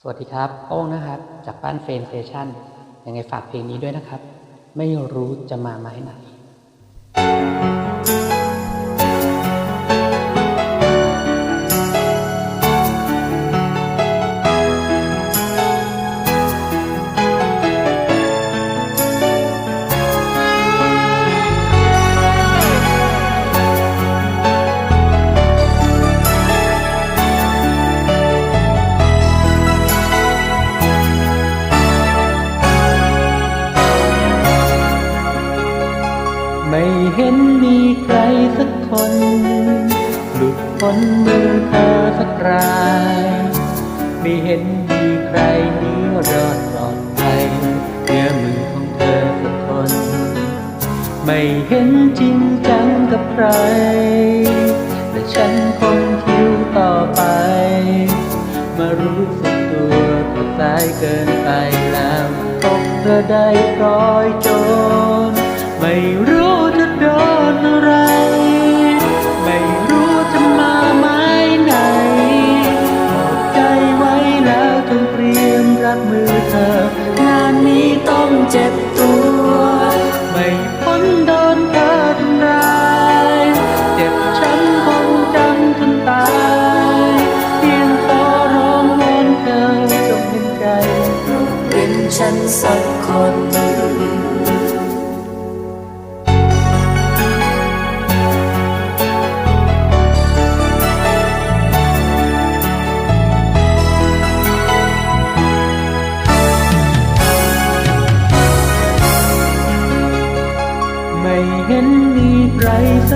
สวัสดีครับโอ้งนะครับ จากบ้านเฟรนเซชันยังไงฝากเพลงนี้ด้วยนะครับ ไม่รู้จะมาไม้ไหน นมีใครสักคน หลุดพ้นมือเธอสักราย ไม่เห็นมีใครหนี้รอดปลอดภัยเนื้อมือของเธอสักคน ไม่เห็นจริงจังกับใคร แต่ฉันคงคิวต่อไป มารู้สึกตัวก็สายเกินไปแล้วตกเธอได้ปล่อยจรไม่ รับมือเธอ งานนี้ต้องเจ็บตัว ไม่พ้นโดนเธอทำร้ายเจ็บช้ำคงจำจนตายเพียงขอร้องวอนเธอจงเห็นใจเป็นฉันสักคน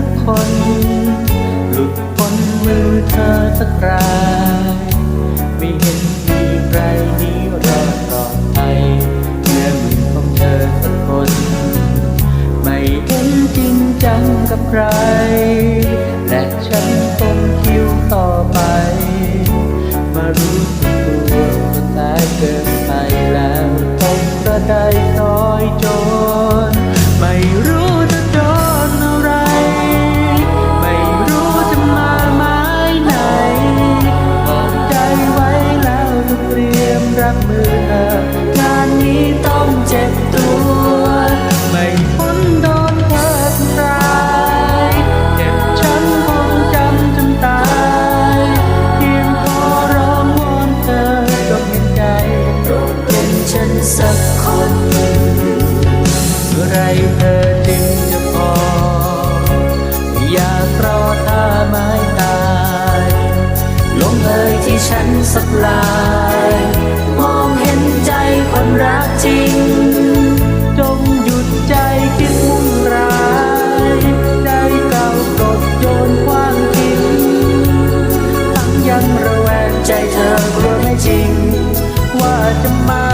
กคน หลุดพ้นมือเธอสักรายไม่เห็นมีใครนี้รอดปลอดภัยเมื่อมือของเธอสักคน ไม่เห็นจริงจังกับใคร ยที่ฉันสักลาย มองเห็นใจคนรักจริง จงหยุดใจคิดมุ่งร้ายใจเก่ากดโยนคว้างทิ้งทั้งยังระแวงใจเธอกลัวไม่จริง ว่าจะมา